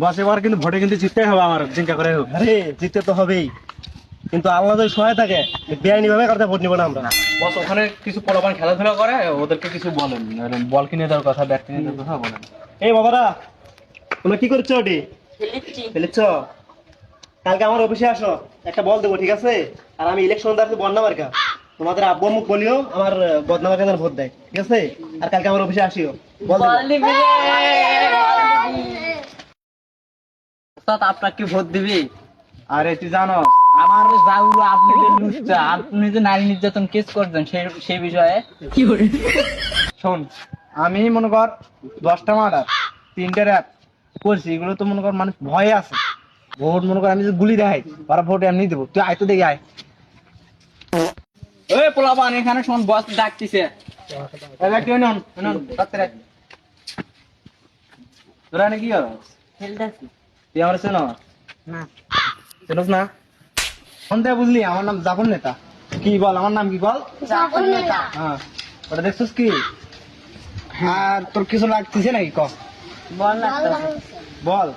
বস এবার কিন্তু ভোটে কিন্তু হবে আমার চিন্তা করে হোক। আরে জিততে তো হবেই। কিন্তু আল্লাহ যদি সহায় থাকে বেআইনি ভাবে কারণে ভোট নিব না আমরা। বস ওখানে কিছু পোলাপান খেলাধুলা করে ওদেরকে কিছু বলেন। বল কিনে দেওয়ার কথা ব্যাট কিনে দেওয়ার কথা বলেন। এই বাবারা তোমরা কি করছ ওটি? ফেলেছ কালকে আমার অফিসে আসো একটা বল দেবো ঠিক আছে? আর আমি ইলেকশন দাঁড়াতে বন্যা মার্কা। তোমাদের আব্বু মুখ বলিও আমার বদনা মার্কা যেন ভোট দেয় ঠিক আছে? আর কালকে আমার অফিসে আসিও। বল দেবো। ওস্তাদ আপনার কি ভোট দিবি? আরে তুই জানো আমার যাগুলো আপনি যে লুচ্চা আপনি যে নারী নির্যাতন কেস করছেন সেই সেই বিষয়ে? শোন আমি মনে কর দশটা মার্ডার তিনটে র্যাপ করছি এগুলো তো মনে কর মানুষ ভয়ে আছে। ভোট মনে কর আমি যদি গুলি দেখাই ওরা ভোট এমনি দেবো। তুই আয় তো দেখি আয়। ওই পোলাপান এখানে শোন বস ডাকতিছে। তোরা কি কর তুই আমার চেনো? না। চেনস না? ফোনতে বুঝলি? আমার নাম জাফর নেতা। কি বল? আমার নাম কি বল? হ্যাঁ। ওটা দেখছিস কি? আর তোর কিছু লাগতেছে নাকি? ক। বল বল।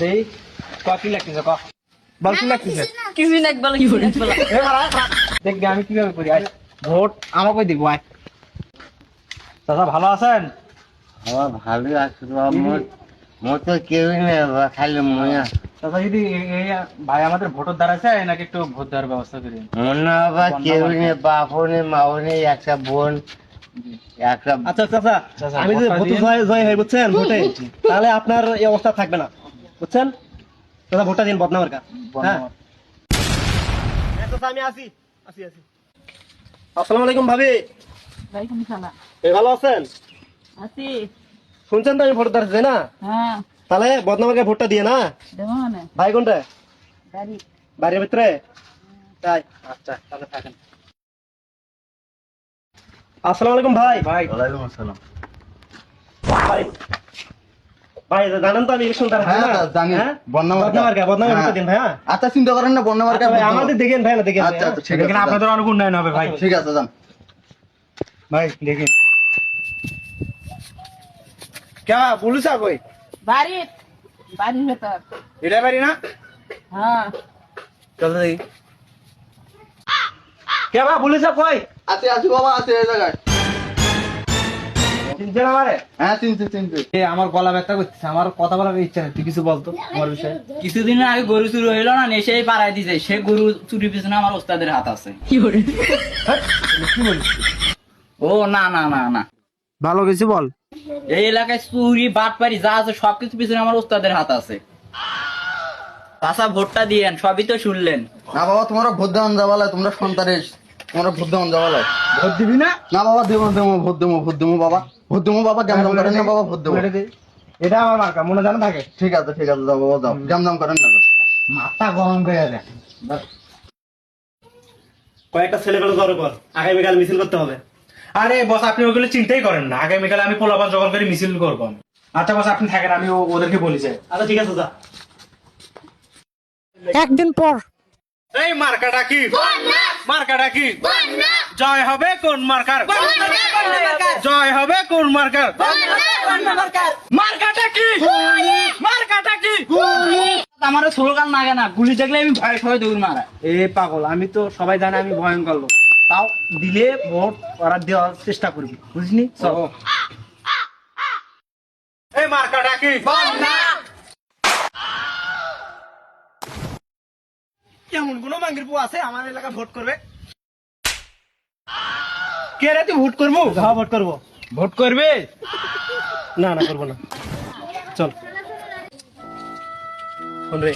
দেই। ক কি লাগতেছে? ক। বল কি লাগতেছে? কিছুই না বলে কি এ বাড়া, আমি কীভাবে করি? আয়। ভোট আমাকে দিব আয়। দাদা ভালো আছেন? আমার ভালোই আছে আমার মোর তো কেউই খালি মনে দাদা যদি এই- ভাই আমাদের ভোটের নাকি একটু ভোট দেওয়ার ব্যবস্থা করি? মনে বাবা কেউই নেই বাপও নেই মাও নেই একটা বোন একটা আচ্ছা চাচা চাচা, আমি যদি ভোটে জয় জয় হয়ে বুঝছেন? ভোটে? তাহলে আপনার এই অবস্থা থাকবে না বুঝছেন? দাদা ভোটটা দিন বদনা মার্কা হ্যাঁ? হ্যাঁ, চাচা, আমি আসি। আসি আসি। আসসালামু আলাইকুম ভাবি। ভালো আছেন? আছি। শুনছেন তো আমি ভোট দাঁড়াচ্ছি না? হ্যাঁ। তাহলে বদনা মার্কা ভোটটা দিয়ে না? মানে। ভাই কোনটা? বাড়ির ভিতরে? তাই। আচ্ছা তাহলে থাকেন। আসসালামু আলাইকুম ভাই। ভাই ওয়ালাইকুম আসসালাম। ভাই। ভাই জানেন তো আমি ইলেকশন দাঁড়াচ্ছি হ্যাঁ, না? জানি। হ্যাঁ? দিন ভাই আচ্ছা চিন্তা করেন না আচ্ছা ভাই, আমাদের দেখেন ভাই না দেখেন। আচ্ছা? আচ্ছা ঠিক দেখেন আছে আপনাদের অনেক উন্নয়ন হবে ভাই। ঠিক আছে যান। ভাই দেখেন। কে পুলিশ কই বাড়ি বাড়ির ভেতর এটা পারি না হ্যাঁ চল দেখি কে বা পুলিশ কই আছে আছে বাবা আছে এই জায়গায় চিনছেন আমারে হ্যাঁ চিনছি চিনছি এ আমার গলা ব্যথা করতেছে আমার কথা বলার ইচ্ছা নেই তুই কিছু বলতো আমার বিষয়ে? কিছুদিন আগে গরু চুরি হইল না নেশেই পাড়ায় দিছে সে গরু চুরি পিছনে আমার ওস্তাদের হাত আছে। কি বলিস? ও না না না না। ভালো কিছু বল। এই এলাকায় চুরি বাটপারি যা আছে সবকিছু পিছনে আমার ওস্তাদের হাত আছে। চাষা ভোটটা দিয়েন সবই তো শুনলেন। না বাবা তোমরা ভোট দেওয়ান যাবালে তোমরা সন্তানের তোমরা ভোট দেওয়ান যাবালে ভোট দিবি না? না বাবা দেবো দেবো ভোট দেবো ভোট দেবো বাবা। ভোট দেবো বাবা করেন না বাবা ভোট দেবো। এটা আমার মার্কা মনে জানা থাকে। ঠিক আছে ঠিক আছে যাও বাবা যাও। করেন না মাথা গরম করে দেয় কয়েকটা ছেলেপেলে জড়ো কর। আগামীকাল মিছিল করতে হবে। আরে বস আপনি ওগুলো চিন্তাই করেন না। আগামীকাল আমি পোলাপান জোগাড় করে মিছিল করব। আচ্ছা বস আপনি থাকেন আমি ওদেরকে বলি যাই আচ্ছা ঠিক আছে যা। একদিন পর। এই মার্কাটা কি? মার্কাটা কি? জয় হবে কোন মার্কার? জয় হবে কোন মার্কার? মার্কাটা কি? মার্কাটা কি? আমার স্লোগান লাগে না। গুলি দেখলে আমি ভয় ভয় দৌড় মারা। এ পাগল আমি তো সবাই জানে আমি ভয়ঙ্কর লোক। তাও দিলে ভোট ওরা দেওয়ার চেষ্টা করবি বুঝলি? চল। এই মার্কাটা কি? কেমন কোন মাঙ্গির পু আছে আমার এলাকা ভোট করবে? কে রে তুই ভোট করব? হ্যাঁ ভোট করব। ভোট করবে? না না করব না। চল। রে।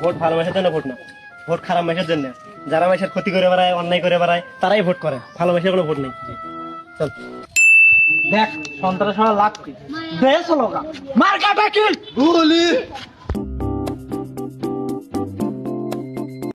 ভোট ভালোবাসার জন্য ভোট না? ভোট খারাপ মানুষের জন্য। যারা মানুষের ক্ষতি করে বেড়ায় অন্যায় করে বেড়ায় তারাই ভোট করে। ভালো মানুষের কোনো ভোট নেই। চল। দেখ সন্ত্রাস হওয়া লাগছে দেশ লোকা মার্কাটা কি গুলি